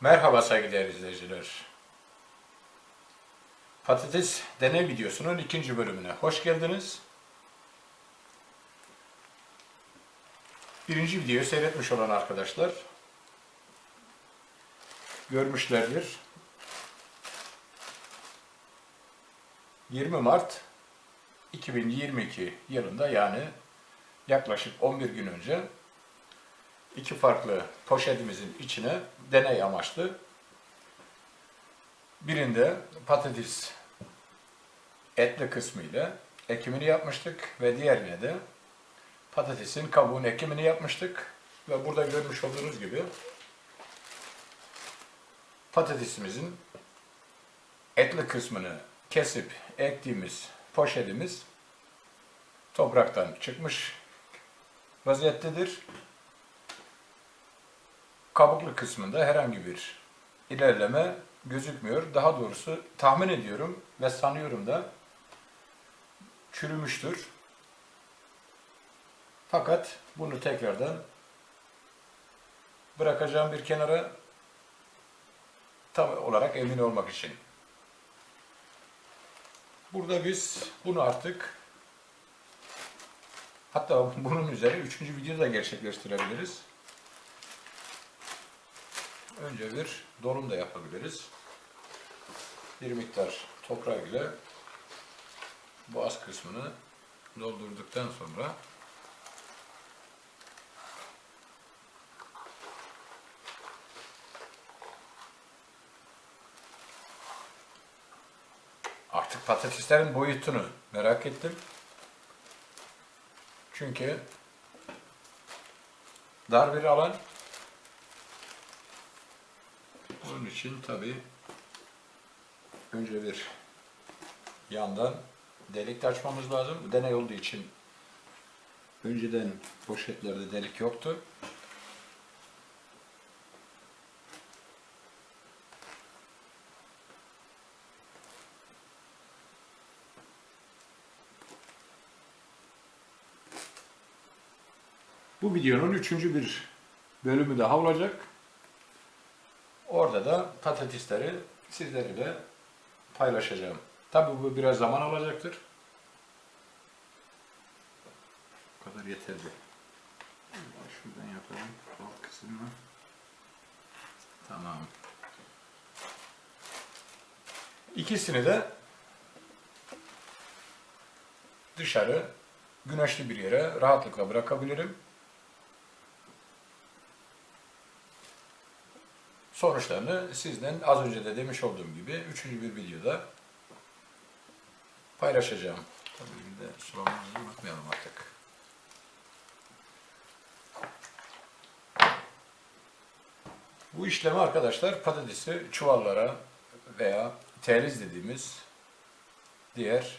Merhaba saygıdeğer izleyiciler. Patates deney videosunun ikinci bölümüne hoş geldiniz. Birinci videoyu seyretmiş olan arkadaşlar görmüşlerdir. 20 Mart 2022 yılında yani yaklaşık 11 gün önce iki farklı poşetimizin içine deney amaçlı birinde patates etli kısmı ile ekimini yapmıştık ve diğerine de patatesin kabuğun ekimini yapmıştık ve burada görmüş olduğunuz gibi patatesimizin etli kısmını kesip ektiğimiz poşetimiz topraktan çıkmış vaziyettedir. Kabuklu kısmında herhangi bir ilerleme gözükmüyor. Daha doğrusu tahmin ediyorum ve sanıyorum da çürümüştür. Fakat bunu tekrardan bırakacağım bir kenara tam olarak emin olmak için. Burada biz bunu artık hatta bunun üzerine üçüncü videoda gerçekleştirebiliriz. Önce bir dolum da yapabiliriz. Bir miktar toprak ile bu az kısmını doldurduktan sonra artık patateslerin boyutunu merak ettim. Çünkü dar bir alan onun için tabi önce bir yandan delik de açmamız lazım. Deney olduğu için önceden poşetlerde delik yoktu. Bu videonun üçüncü bir bölümü daha olacak. Orada da patatesleri sizlerle paylaşacağım. Tabi bu biraz zaman alacaktır. Bu kadar yeterli. Şuradan yapalım. Alt kısmını. Tamam. İkisini de dışarı güneşli bir yere rahatlıkla bırakabilirim. Sonuçlarını sizden az önce de demiş olduğum gibi üçüncü bir videoda paylaşacağım. Tabii bir de sulamamızı unutmayalım artık. Bu işlemi arkadaşlar patatesi çuvallara veya teriz dediğimiz diğer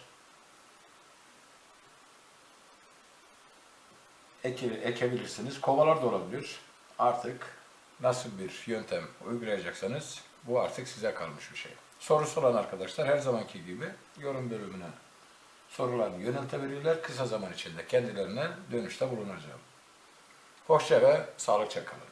eke, ekebilirsiniz. Kovalar da olabilir. Artık nasıl bir yöntem uygulayacaksanız bu artık size kalmış bir şey. Sorusu olan arkadaşlar her zamanki gibi yorum bölümüne sorularını yöneltebilirler. Kısa zaman içinde kendilerine dönüşte bulunacağım. Hoşça ve sağlıkça kalın.